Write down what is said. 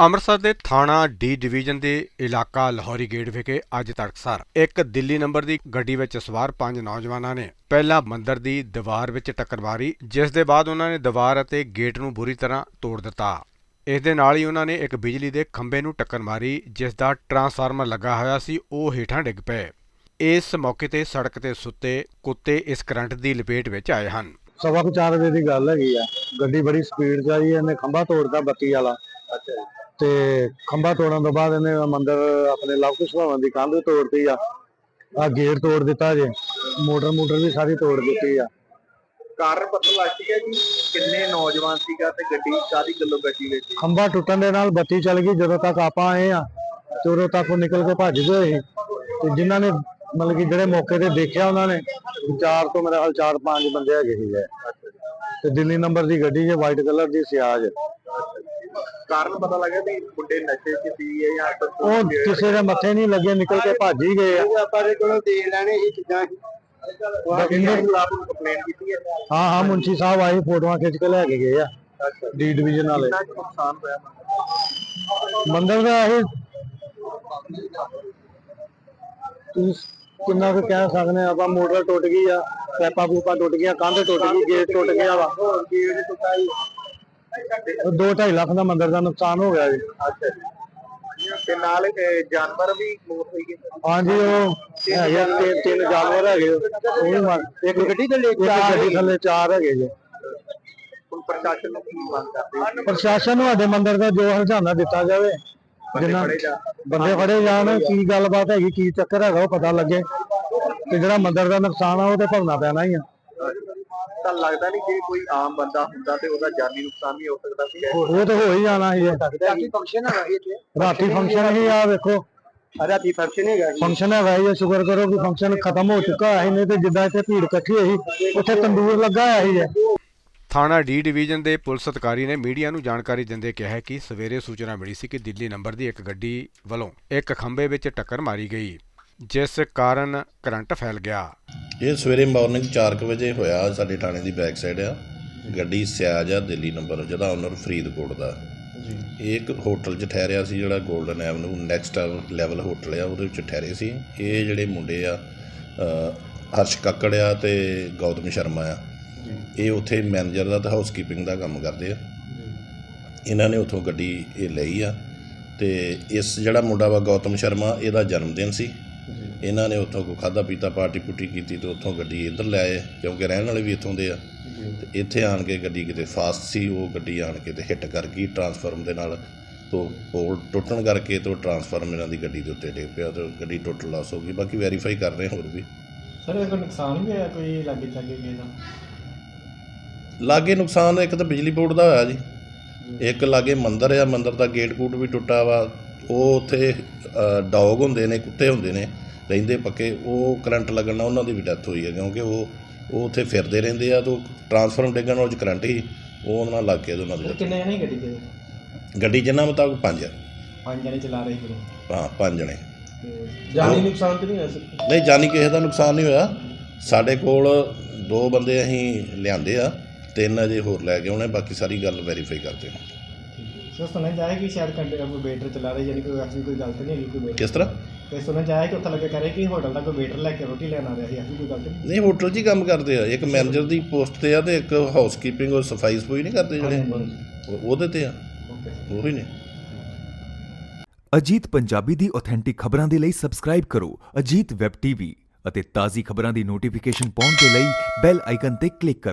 ਅੰਮ੍ਰਿਤਸਰ ਦੇ ਥਾਣਾ D division ਦੇ ਇਲਾਕਾ ਲਾਹੌਰੀ ਗੇਟ ਵਿਖੇ ਅੱਜ ਤੜਕਸਾਰ ਇੱਕ ਦਿੱਲੀ ਨੰਬਰ ਦੀ ਗੱਡੀ ਵਿੱਚ ਸਵਾਰ ਪੰਜ ਨੌਜਵਾਨਾਂ ਨੇ ਪਹਿਲਾਂ ਮੰਦਰ ਦੀ ਦੀਵਾਰ ਵਿੱਚ ਟੱਕਰ ਮਾਰੀ, ਜਿਸ ਦੇ ਬਾਅਦ ਉਹਨਾਂ ਨੇ ਦੀਵਾਰ ਅਤੇ ਗੇਟ ਨੂੰ ਬੁਰੀ ਤਰ੍ਹਾਂ ਤੋੜ ਦਿੱਤਾ। ਇਸ ਦੇ ਨਾਲ ਹੀ ਉਹਨਾਂ ਨੇ ਇੱਕ ਬਿਜਲੀ ਦੇ ਖੰਭੇ ਨੂੰ ਟੱਕਰ ਮਾਰੀ, ਜਿਸ ਦਾ ਟਰਾਂਸਫਾਰਮਰ ਲੱਗਾ ਹੋਇਆ ਸੀ, ਉਹ ਹੇਠਾਂ ਡਿੱਗ ਪਏ। ਇਸ ਮੌਕੇ ਤੇ ਸੜਕ ਤੇ ਸੁੱਤੇ ਕੁੱਤੇ ਇਸ ਕਰੰਟ ਦੀ ਲਪੇਟ ਵਿੱਚ ਆਏ ਹਨ। ਸਵਾ ਕੁ ਵਜੇ ਦੀ ਗੱਲ ਹੈਗੀ ਆ। ਗੱਡੀ ਬੜੀ ਸਪੀਡ 'ਚ ਆਈ ਇਹਨੇ ਖੰਭਾ ਤੋੜਦਾ ਬੱਤੀ ਵਾਲਾ। ਤੇ ਖੰਭਾ ਤੋੜਨ ਤੋਂ ਬਾਅਦ ਇਹਨੇ ਮੰਦਰ ਆਪਣੇ ਲਵ ਕੁਸ਼ ਭਵਨ ਦੀ ਕੰਧ ਤੋੜਤੀ ਆ। ਆ ਗੇਟ ਤੋੜ ਦਿੱਤਾ ਜੇ। ਮੋਟਰ ਮੋਟਰ ਵੀ ਸਾਰੀ ਤੋੜ ਦਿੱਤੀ ਆ। ਕਾਰਨ ਪਤਾ ਲੱਗ ਚੁੱਕਿਆ ਜੀ ਕਿੰਨੇ ਨੌਜਵਾਨ ਸੀਗਾ ਤੇ ਗੱਡੀ ਕਾਦੀ ਗੱਲੋਂ ਗੱਡੀ ਵਿੱਚ? ਖੰਭਾ ਟੁੱਟਣ ਦੇ ਨਾਲ ਬੱਤੀ ਚੱਲ ਗਈ ਜਦੋਂ ਤੱਕ ਆਪਾਂ ਆਏ ਆ ਤੇ ਉਦੋਂ ਤੱਕ ਉਹ ਨਿਕਲ ਕੇ ਭੱਜ ਗਏ ਸੀ। ਤੇ ਜਿਨ੍ਹਾਂ ਨੇ ਮਤਲਬ ਕਿ ਜਿਹੜੇ ਮੌਕੇ ਤੇ ਦੇਖਿਆ ਉਹਨਾਂ ਨੇ ਚਾਰ ਤੋਂ ਮੇਰੇ ਹਾਲ ਚਾਰ ਪੰਜ ਬੰਦੇ ਹੈਗੇ ਸੀਗੇ। ਤੇ ਦਿੱਲੀ ਨੰਬਰ ਦੀ ਗੱਡੀ ਜੇ ਵਾਈਟ ਕਲਰ ਦੀ ਸਿਆਜ। ਕਾਰਨ ਪਤਾ ਲੱਗਾ ਵੀ ਮੁੰਡੇ ਨਸ਼ੇ 'ਚ ਸੀ ਜਾਂ ਉਹ ਕਿਸੇ ਦੇ ਮੱਥੇ ਨਹੀਂ ਲੱਗੇ ਨਿਕਲ ਕੇ ਭੱਜ ਹੀ ਗਏ ਆ ਆਪਾਂ ਦੇ ਕੋਲੋਂ ਦੇ ਲੈਣੇ ਇਹ ਚੀਜ਼ਾਂ ਬਠਿੰਡੇ ਖਿਲਾਫ ਕੰਪਲੇਂਟ ਕੀਤੀ ਹੈ ਹਾਂ ਹਾਂ ਮੁੰਸ਼ੀ ਸਾਹਿਬ ਆਏ ਫੋਟੋਆਂ ਖਿੱਚ ਕੇ ਲੈ ਕੇ ਗਏ ਆ ਡੀ ਡਿਵੀਜ਼ਨ ਵਾਲੇ ਕਿੰਨਾ ਕੁ ਨੁਕਸਾਨ ਹੋਇਆ ਮੰਦਰ ਦਾ ਇਹ ਤੁਸੀਂ ਕਿੰਨਾ ਕੁ ਕਹਿ ਸਕਦੇ ਆ ਆਪਾਂ ਮੋਟਰ ਟੁੱਟ ਗਈ ਆ ਪੈਪਾ ਪੂਪਾ ਟੁੱਟ ਗਿਆ ਕੰਧ ਟੁੱਟ ਗਈ ਗੇਟ ਟੁੱਟ ਗਿਆ ਵਾ ਗੇਟ ਟੁੱਟਾਈ ਉਹ ਦੋ 2.5 ਲੱਖ ਦਾ ਮੰਦਰ ਦਾ ਨੁਕਸਾਨ ਹੋ ਗਿਆ ਜੀ। ਅੱਛਾ ਜੀ। ਤੇ ਨਾਲ ਇਹ ਜਾਨਵਰ ਵੀ ਮੌਤ ਹੋਈ ਗਈ ਹਾਂਜੀ ਉਹ ਹੈਗੇ ਤਿੰਨ ਤਿੰਨ ਜਾਨਵਰ ਹੈਗੇ ਉਹ ਵੀ ਮਰ ਇੱਕ ਗੱਡੀ ਥੱਲੇ ਇੱਕ ਗੱਡੀ ਥੱਲੇ ਚਾਰ ਹੈਗੇ ਜੀ। ਹੁਣ ਪ੍ਰਸ਼ਾਸਨ ਨੂੰ ਕੀ ਮੰਗ ਕਰਦੇ ਪ੍ਰਸ਼ਾਸਨ ਨੂੰ ਸਾਡੇ ਮੰਦਰ ਦਾ ਜੋ ਹਰਜਾਨਾ ਦਿੱਤਾ ਜਾਵੇ। ਜਿੰਨਾ ਫੜੇ ਬੰਦੇ ਫੜੇ ਜਾਣ ਕੀ ਗੱਲਬਾਤ ਹੈਗੀ ਕੀ ਚੱਕਰ ਹੈਗਾ ਉਹ ਪਤਾ ਲੱਗੇ। ਤੇ ਜਿਹੜਾ ਮੰਦਰ ਦਾ ਨੁਕਸਾਨ ਆ ਉਹ ਤੇ ਭਰਨਾ ਪੈਣਾ ਹੀ ਆ। ਤਾਂ ਲੱਗਦਾ ਨਹੀਂ ਜੇ ਕੋਈ ਆਮ ਬੰਦਾ ਹੁੰਦਾ ਤੇ ਉਹਦਾ ਜਾਨੀ ਨੁਕਸਾਨ ਵੀ ਹੋ ਸਕਦਾ ਸੀ। ਉਹ ਤਾਂ ਹੋ ਹੀ ਜਾਣਾ ਸੀ। ਰਾਤੀ ਫੰਕਸ਼ਨ ਹੈਗਾ ਇਹ ਰਾਤੀ ਫੰਕਸ਼ਨ ਹੀ ਆ ਵੇਖੋ। ਰਾਤੀ ਫੰਕਸ਼ਨ ਹੈਗਾ ਫੰਕਸ਼ਨ ਹੈਗਾ ਇਹ ਸ਼ੁਕਰ ਕਰੋ ਕਿ ਫੰਕਸ਼ਨ ਖਤਮ ਹੋ ਚੁੱਕਾ ਹੈ ਨਹੀਂ ਤੇ ਜਿੱਦਾਂ ਇੱਥੇ ਭੀੜ ਇਕੱਠੀ ਹੋਈ ਸੀ, ਉੱਥੇ ਤੰਦੂਰ ਲੱਗਾ ਹੋਇਆ ਸੀ। ਥਾਣਾ ਡੀ ਡਿਵੀਜ਼ਨ ਦੇ ਪੁਲਿਸ ਅਧਿਕਾਰੀ ਨੇ ਮੀਡੀਆ ਨੂੰ ਜਾਣਕਾਰੀ ਦਿੰਦੇ ਕਿਹਾ ਹੈ ਕਿ ਸਵੇਰੇ ਸੂਚਨਾ ਮਿਲੀ ਸੀ ਕਿ ਦਿੱਲੀ ਨੰਬਰ ਦੀ ਇੱਕ ਗੱਡੀ ਵੱਲੋਂ ਇੱਕ ਖੰਭੇ ਵਿੱਚ ਟੱਕਰ ਮਾਰੀ ਗਈ ਜਿਸ ਕਾਰਨ ਕਰੰਟ ਫੈਲ ਗਿਆ। ਇਹ ਸਵੇਰੇ ਮਾਰਨਿੰਗ 4:00 ਵਜੇ ਹੋਇਆ ਸਾਡੇ ਥਾਣੇ ਦੀ ਬੈਕ ਸਾਈਡ ਆ। ਗੱਡੀ ਸਿਆਜ ਆ ਦਿੱਲੀ ਨੰਬਰ ਜਿਹਦਾ ਓਨਰ ਫਰੀਦਕੋਟ ਦਾ। ਜੀ। ਇਹ ਇੱਕ ਹੋਟਲ 'ਚ ਠਹਿਰਿਆ ਸੀ ਜਿਹੜਾ golden avenue next level hotel ਆ ਉਹਦੇ ਵਿੱਚ ਠਹਿਰੇ ਸੀ। ਇਹ ਜਿਹੜੇ ਮੁੰਡੇ ਆ ਹਰਸ਼ ਕੱਕੜ ਆ ਤੇ ਗੌਤਮ ਸ਼ਰਮਾ ਆ। ਇਹ ਉੱਥੇ ਮੈਨੇਜਰ ਦਾ ਤੇ ਹਾਊਸਕੀਪਿੰਗ ਦਾ ਕੰਮ ਕਰਦੇ ਆ। ਇਹਨਾਂ ਨੇ ਉੱਥੋਂ ਗੱਡੀ ਇਹ ਲਈ ਆ ਤੇ ਇਸ ਜਿਹੜਾ ਮੁੰਡਾ ਵਾ ਗੌਤਮ ਸ਼ਰਮਾ ਇਹਦਾ ਜਨਮ ਦਿਨ ਸੀ। ਇਹਨਾਂ ਨੇ ਉੱਥੋਂ ਕੋ ਖਾਦਾ ਪੀਤਾ ਪਾਰਟੀ ਪੁੱਟੀ ਕੀਤੀ ਤੇ ਉੱਥੋਂ ਗੱਡੀ ਇੱਧਰ ਲੈ ਆਏ ਕਿਉਂਕਿ ਰਹਿਣ ਵਾਲੇ ਵੀ ਇੱਥੋਂ ਦੇ ਆ। ਤੇ ਇੱਥੇ ਆਣ ਕੇ ਗੱਡੀ ਕਿਤੇ ਫਾਸਟ ਸੀ ਉਹ ਗੱਡੀ ਆਣ ਕੇ ਤੇ ਹਿੱਟ ਕਰ ਗਈ ਟਰਾਂਸਫਾਰਮ ਦੇ ਨਾਲ। ਤੋਂ ਪੋਲ ਟੁੱਟਣ ਕਰਕੇ ਤੋਂ ਟਰਾਂਸਫਾਰਮ ਇਹਨਾਂ ਦੀ ਗੱਡੀ ਦੇ ਉੱਤੇ ਡਿੱਗ ਪਿਆ ਤੇ ਗੱਡੀ ਟੁੱਟ ਲਾਸ ਹੋ ਗਈ। ਬਾਕੀ ਵੈਰੀਫਾਈ ਕਰ ਰਹੇ ਹੋਰ ਵੀ। ਸਰ ਇਹ ਕੋਈ ਨੁਕਸਾਨ ਵੀ ਹੋਇਆ ਕੋਈ ਲਾਗੇ ਚਾਗੇ ਕਿਸੇ ਦਾ? ਲਾਗੇ ਨੁਕਸਾਨ ਇੱਕ ਤਾਂ ਬਿਜਲੀ ਬੋਰਡ ਦਾ ਹੋਇਆ ਜੀ। ਇੱਕ ਲਾਗੇ ਮੰਦਿਰ ਆ ਮੰਦਿਰ ਦਾ ਗੇਟ ਕੂਟ ਵੀ ਟੁੱਟਾ ਵਾ। ਉਹ ਉੱਥੇ ਡੌਗ ਹੁੰਦੇ ਨੇ ਕੁੱਤੇ ਹੁੰਦੇ ਨੇ ਰਹਿੰਦੇ ਪੱਕੇ ਉਹ ਕਰੰਟ ਲੱਗਣ ਨਾਲ ਉਹਨਾਂ ਦੀ ਵੀ ਡੈਥ ਹੋਈ ਹੈ ਕਿਉਂਕਿ ਉਹ ਉਹ ਉੱਥੇ ਫਿਰਦੇ ਰਹਿੰਦੇ ਆ ਤੋਂ ਟਰਾਂਸਫਾਰਮ ਡਿੱਗਣ ਨਾਲ ਉਹ 'ਚ ਕਰੰਟ ਹੀ ਉਹ ਉਹਨਾਂ ਨਾਲ ਲੱਗ ਕੇ ਤੇ ਉਹਨਾਂ ਦੀ ਕਿੰਨੇ ਜਣੇ ਗੱਡੀ ਦੇ। ਗੱਡੀ ਜਿੰਨਾ ਮੁਤਾਬਕ ਪੰਜ ਆ। ਪੰਜ ਜਣੇ ਚਲਾ ਰਹੇ ਸੀ ਹਾਂ ਪੰਜ ਜਣੇ। ਜਾਨੀ ਨੁਕਸਾਨ ਤੇ ਨਹੀਂ ਹੋਇਆ ਸਰ? ਨਹੀਂ ਜਾਨੀ ਕਿਸੇ ਦਾ ਨੁਕਸਾਨ ਨਹੀਂ ਹੋਇਆ। ਸਾਡੇ ਕੋਲ ਦੋ ਬੰਦੇ ਅਸੀਂ ਲਿਆਂਦੇ ਆ ਤਿੰਨ ਅਜੇ ਹੋਰ ਲੈ ਕੇ ਆਉਣੇ ਬਾਕੀ ਸਾਰੀ ਗੱਲ ਵੈਰੀਫਾਈ ਕਰਦੇ ਹਾਂ ਸਰ ਸੁਣਿਆ ਜਾਏ ਕਿ ਸ਼ਾਇਦ ਕੰਡੇ ਕੋਈ ਵੇਟਰ ਚਲਾ ਰਹੇ ਯਾਨੀ ਕੋਈ ਐਸੀ ਕੋਈ ਗਲਤ ਨਹੀਂ ਹੈਗੀ ਕੋਈ ਵੇਟਰ ਕਿਸ ਤਰ੍ਹਾਂ? ਤੇ ਸੁਣਿਆ ਜਾਏ ਕਿ ਉੱਥੇ ਲੱਗੇ ਕਰੇ ਕਿ ਹੋਟਲ ਦਾ ਕੋਈ ਵੇਟਰ ਲੈ ਕੇ ਰੋਟੀ ਲੈਣ ਆ ਰਿਹਾ ਸੀ ਐਸੀ ਕੋਈ ਗਲਤ ਨਹੀਂ। ਨਹੀਂ ਹੋਟਲ 'ਚ ਹੀ ਕੰਮ ਕਰਦੇ ਆ। ਇੱਕ ਮੈਨੇਜਰ ਦੀ ਪੋਸਟ ਤੇ ਆ ਤੇ ਇੱਕ ਹਾਊਸਕੀਪਿੰਗ ਔਰ ਸਫ਼ਾਈ ਸਫੂਈ ਨਹੀਂ ਕਰਦੇ ਜਿਹੜੇ? ਉਹ- ਉਹਦੇ ਤੇ ਆ। ਓਕੇ ਸਰ ਉਹ ਹੀ ਨੇ। ਅਜੀਤ ਪੰਜਾਬੀ ਦੀ ਆਥੈਂਟਿਕ ਖਬਰਾਂ ਦੇ ਲਈ ਸਬਸਕ੍ਰਾਈਬ ਕਰੋ ਅਜੀਤ ਵੈਬ ਟੀਵੀ ਅਤੇ ਤਾਜ਼ੀ ਖਬਰਾਂ ਦੀ ਨੋਟੀਫਿਕੇਸ਼ਨ ਪਾਉਣ ਦੇ ਲਈ ਬੈਲ ਆਈਕਨ ਤੇ ਕਲਿੱਕ ਕਰੋ।